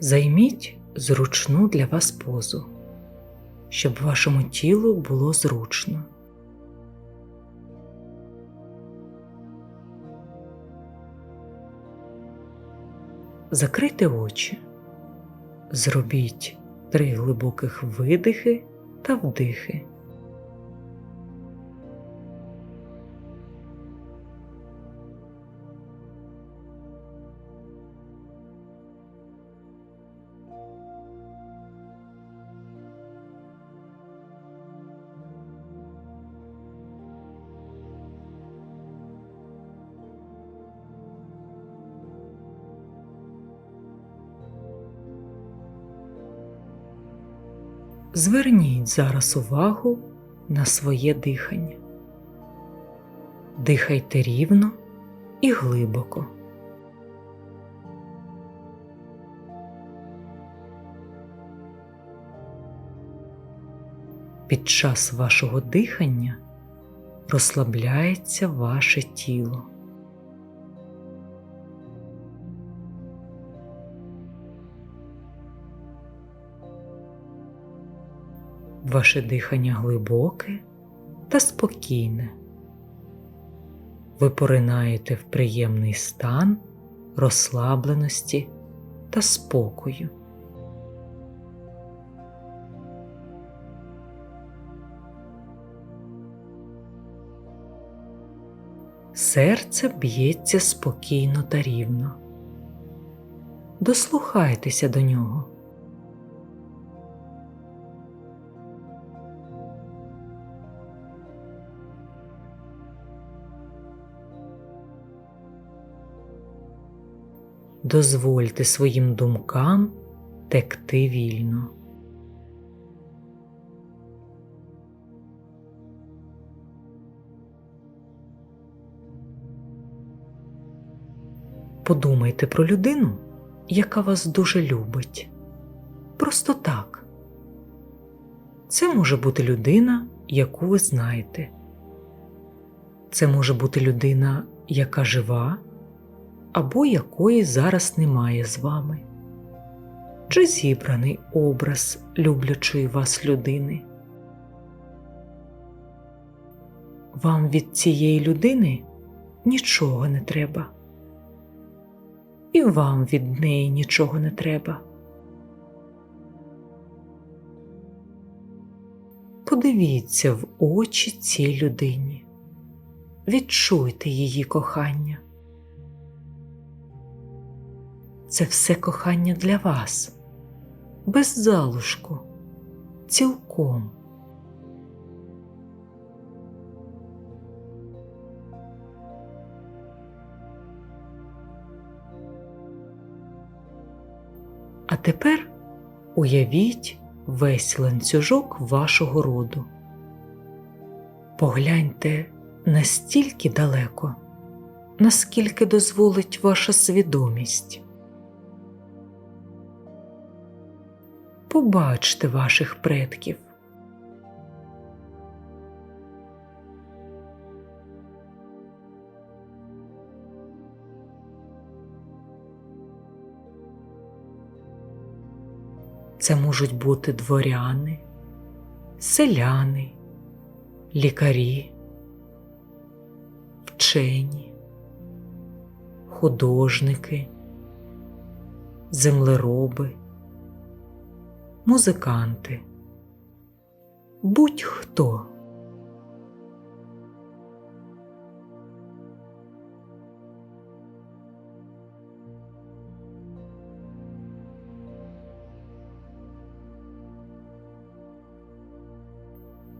Займіть зручну для вас позу, щоб вашому тілу було зручно. Закрийте очі, зробіть три глибоких видихи та вдихи. Зверніть зараз увагу на своє дихання. Дихайте рівно і глибоко. Під час вашого дихання розслабляється ваше тіло. Ваше дихання глибоке та спокійне. Ви поринаєте в приємний стан розслабленості та спокою. Серце б'ється спокійно та рівно. Дослухайтеся до нього. Дозвольте своїм думкам текти вільно. Подумайте про людину, яка вас дуже любить. Просто так. Це може бути людина, яку ви знаєте. Це може бути людина, яка жива або якої зараз немає з вами, чи зібраний образ люблячої вас людини. Вам від цієї людини нічого не треба, і вам від неї нічого не треба. Подивіться в очі цій людині, відчуйте її кохання. Це все кохання для вас, без залушку, цілком. А тепер уявіть весь ланцюжок вашого роду. Погляньте настільки далеко, наскільки дозволить ваша свідомість. Побачте ваших предків. Це можуть бути дворяни, селяни, лікарі, вчені, художники, землероби, музиканти, будь-хто.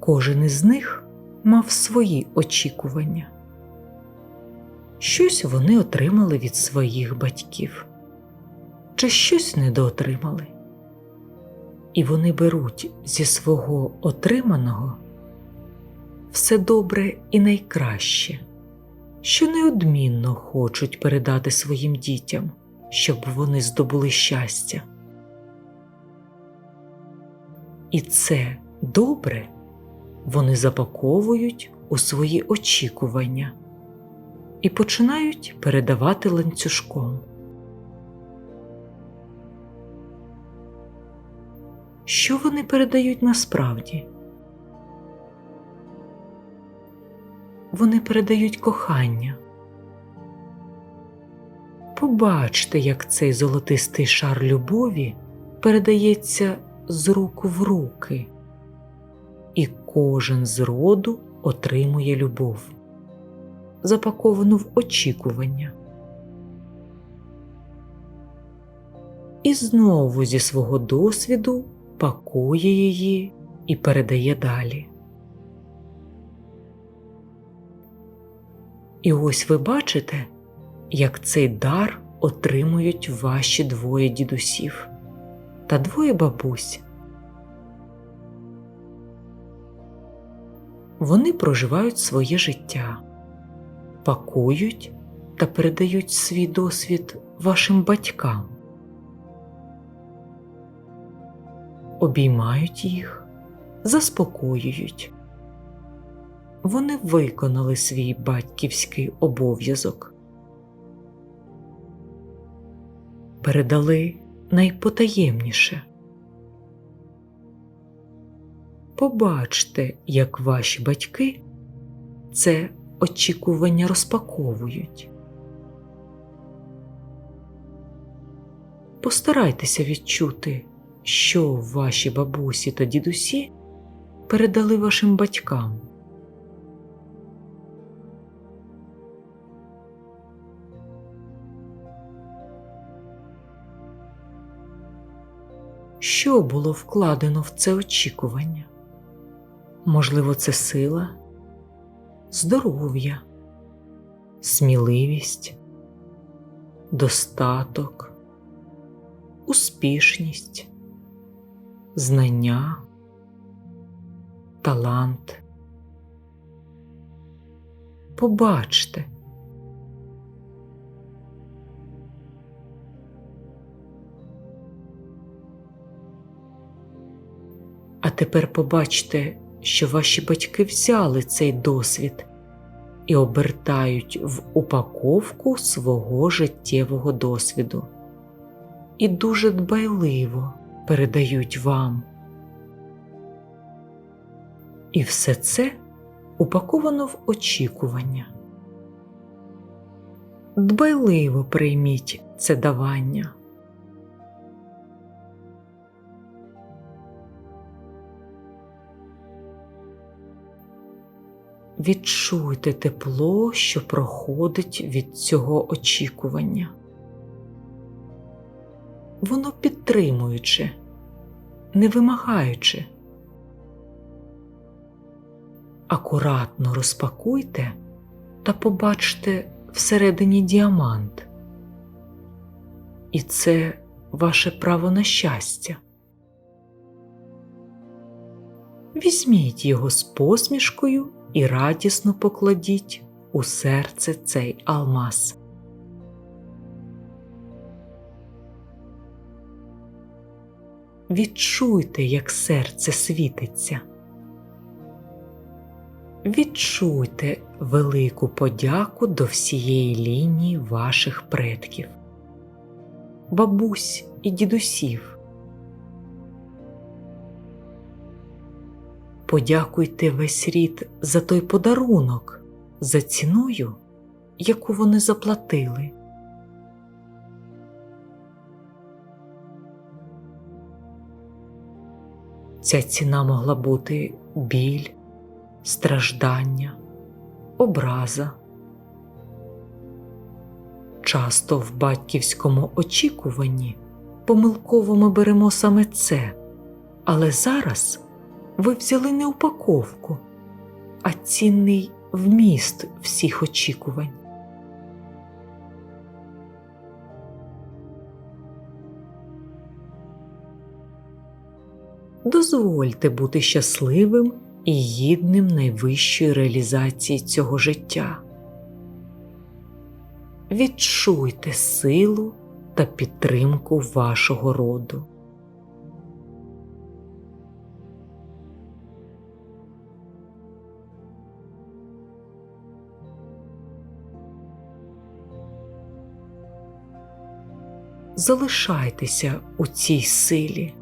Кожен із них мав свої очікування. Щось вони отримали від своїх батьків, чи щось недоотримали. І вони беруть зі свого отриманого все добре і найкраще, що неодмінно хочуть передати своїм дітям, щоб вони здобули щастя. І це добре вони запаковують у свої очікування і починають передавати ланцюжком. Що вони передають насправді? Вони передають кохання. Побачте, як цей золотистий шар любові передається з рук в руки, і кожен з роду отримує любов, запаковану в очікування. І знову зі свого досвіду пакує її і передає далі. І ось ви бачите, як цей дар отримують ваші двоє дідусів та двоє бабусь. Вони проживають своє життя, пакують та передають свій досвід вашим батькам, обіймають їх, заспокоюють. Вони виконали свій батьківський обов'язок, передали найпотаємніше. Побачте, як ваші батьки це очікування розпаковують. Постарайтеся відчути, що ваші бабусі та дідусі передали вашим батькам. Що було вкладено в це очікування? Можливо, це сила, здоров'я, сміливість, достаток, успішність, знання, талант. Побачте. А тепер побачте, що ваші батьки взяли цей досвід і обертають в упаковку свого життєвого досвіду і дуже дбайливо передають вам. І все це упаковано в очікування. Дбайливо прийміть це давання. Відчуйте тепло, що проходить від цього очікування. Воно підтримуюче, не вимагаючи. Акуратно розпакуйте та побачте всередині діамант. І це ваше право на щастя. Візьміть його з посмішкою і радісно покладіть у серце цей алмаз. Відчуйте, як серце світиться. Відчуйте велику подяку до всієї лінії ваших предків, бабусь і дідусів. Подякуйте весь рід за той подарунок, за ціною, яку вони заплатили. Ця ціна могла бути біль, страждання, образа. Часто в батьківському очікуванні помилково ми беремо саме це, але зараз ви взяли не упаковку, а цінний вміст всіх очікувань. Дозвольте бути щасливим і гідним найвищої реалізації цього життя. Відчуйте силу та підтримку вашого роду. Залишайтеся у цій силі.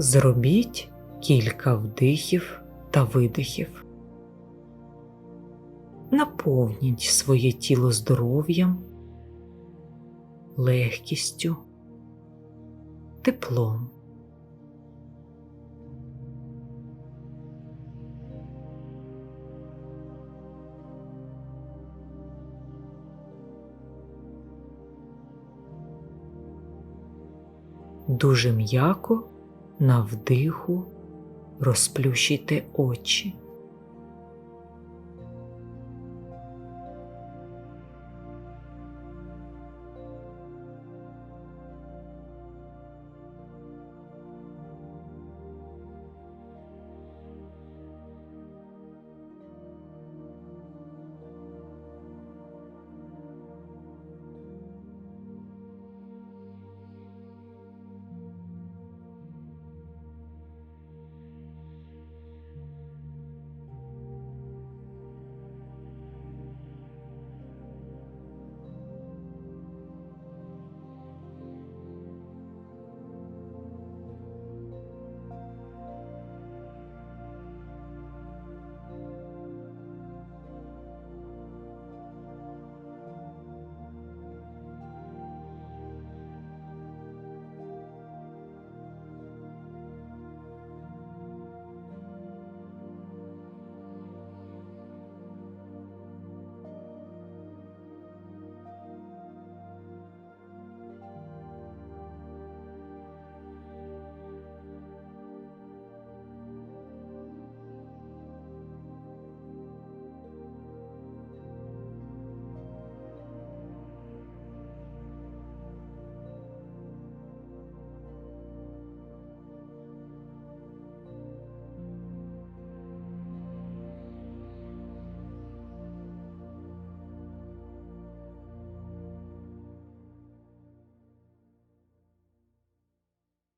Зробіть кілька вдихів та видихів. Наповніть своє тіло здоров'ям, легкістю, теплом. Дуже м'яко на вдиху розплющуйте очі.